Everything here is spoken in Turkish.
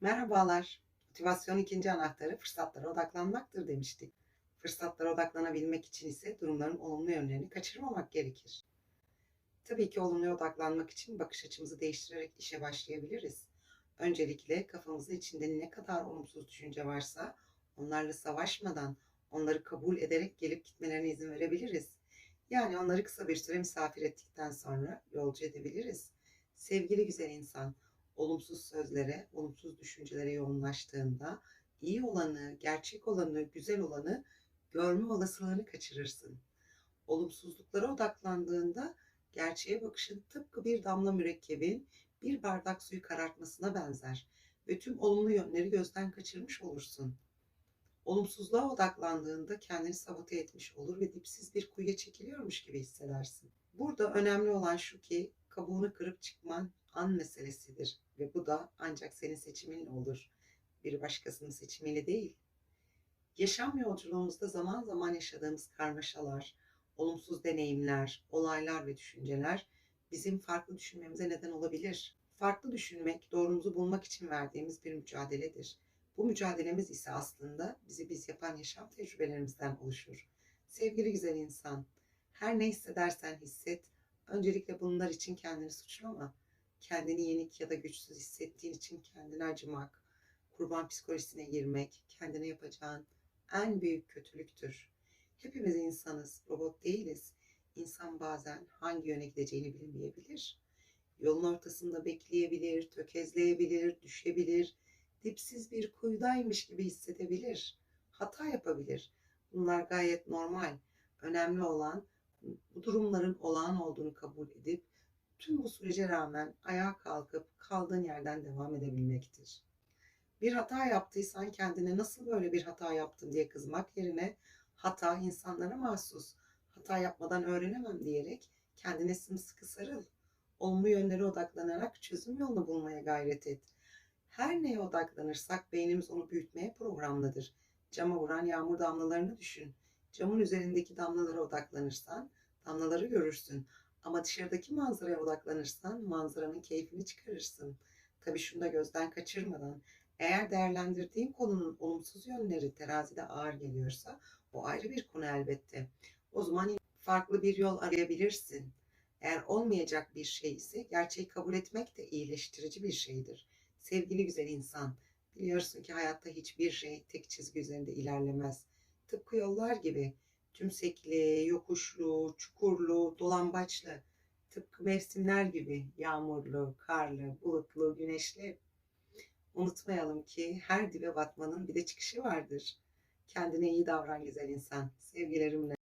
Merhabalar. Motivasyon ikinci anahtarı fırsatlara odaklanmaktır demiştik. Fırsatlara odaklanabilmek için ise durumların olumlu yönlerini kaçırmamak gerekir. Tabii ki olumluya odaklanmak için bakış açımızı değiştirerek işe başlayabiliriz. Öncelikle kafamızın içinde ne kadar olumsuz düşünce varsa onlarla savaşmadan, onları kabul ederek gelip gitmelerine izin verebiliriz. Yani onları kısa bir süre misafir ettikten sonra yolcu edebiliriz. Sevgili güzel insan, olumsuz sözlere, olumsuz düşüncelere yoğunlaştığında iyi olanı, gerçek olanı, güzel olanı görme olasılığını kaçırırsın. Olumsuzluklara odaklandığında gerçeğe bakışın tıpkı bir damla mürekkebin bir bardak suyu karartmasına benzer ve tüm olumlu yönleri gözden kaçırmış olursun. Olumsuzluğa odaklandığında kendini sabote etmiş olur ve dipsiz bir kuyuya çekiliyormuş gibi hissedersin. Burada önemli olan şu ki kabuğunu kırıp çıkman an meselesidir ve bu da ancak senin seçiminle olur. Bir başkasının seçimiyle değil. Yaşam yolculuğumuzda zaman zaman yaşadığımız karmaşalar, olumsuz deneyimler, olaylar ve düşünceler bizim farklı düşünmemize neden olabilir. Farklı düşünmek, doğrumuzu bulmak için verdiğimiz bir mücadeledir. Bu mücadelemiz ise aslında bizi biz yapan yaşam tecrübelerimizden oluşur. Sevgili güzel insan, her ne hissedersen hisset, öncelikle bunlar için kendini suçlama. Kendini yenik ya da güçsüz hissettiğin için kendine acımak, kurban psikolojisine girmek, kendine yapacağın en büyük kötülüktür. Hepimiz insanız, robot değiliz. İnsan bazen hangi yöne gideceğini bilmeyebilir. Yolun ortasında bekleyebilir, tökezleyebilir, düşebilir, dipsiz bir kuyudaymış gibi hissedebilir. Hata yapabilir. Bunlar gayet normal. Önemli olan bu durumların olağan olduğunu kabul edip tüm bu sürece rağmen ayağa kalkıp kaldığın yerden devam edebilmektir. Bir hata yaptıysan kendine nasıl böyle bir hata yaptım diye kızmak yerine hata insanlara mahsus. Hata yapmadan öğrenemem diyerek kendine sımsıkı sarıl. Olumlu yönlere odaklanarak çözüm yolunu bulmaya gayret et. Her neye odaklanırsak beynimiz onu büyütmeye programlıdır. Cama vuran yağmur damlalarını düşün. Camın üzerindeki damlalara odaklanırsan damlaları görürsün. Ama dışarıdaki manzaraya odaklanırsan manzaranın keyfini çıkarırsın. Tabii şunu da gözden kaçırmadan eğer değerlendirdiğin konunun olumsuz yönleri terazide ağır geliyorsa o ayrı bir konu elbette. O zaman farklı bir yol arayabilirsin. Eğer olmayacak bir şey ise gerçeği kabul etmek de iyileştirici bir şeydir. Sevgili güzel insan, biliyorsun ki hayatta hiçbir şey tek çizgi üzerinde ilerlemez. Tıpkı yollar gibi tümsekli, yokuşlu, çukurlu, dolambaçlı, tıpkı mevsimler gibi yağmurlu, karlı, bulutlu, güneşli. Unutmayalım ki her dibe batmanın bir de çıkışı vardır. Kendine iyi davran güzel insan. Sevgilerimle.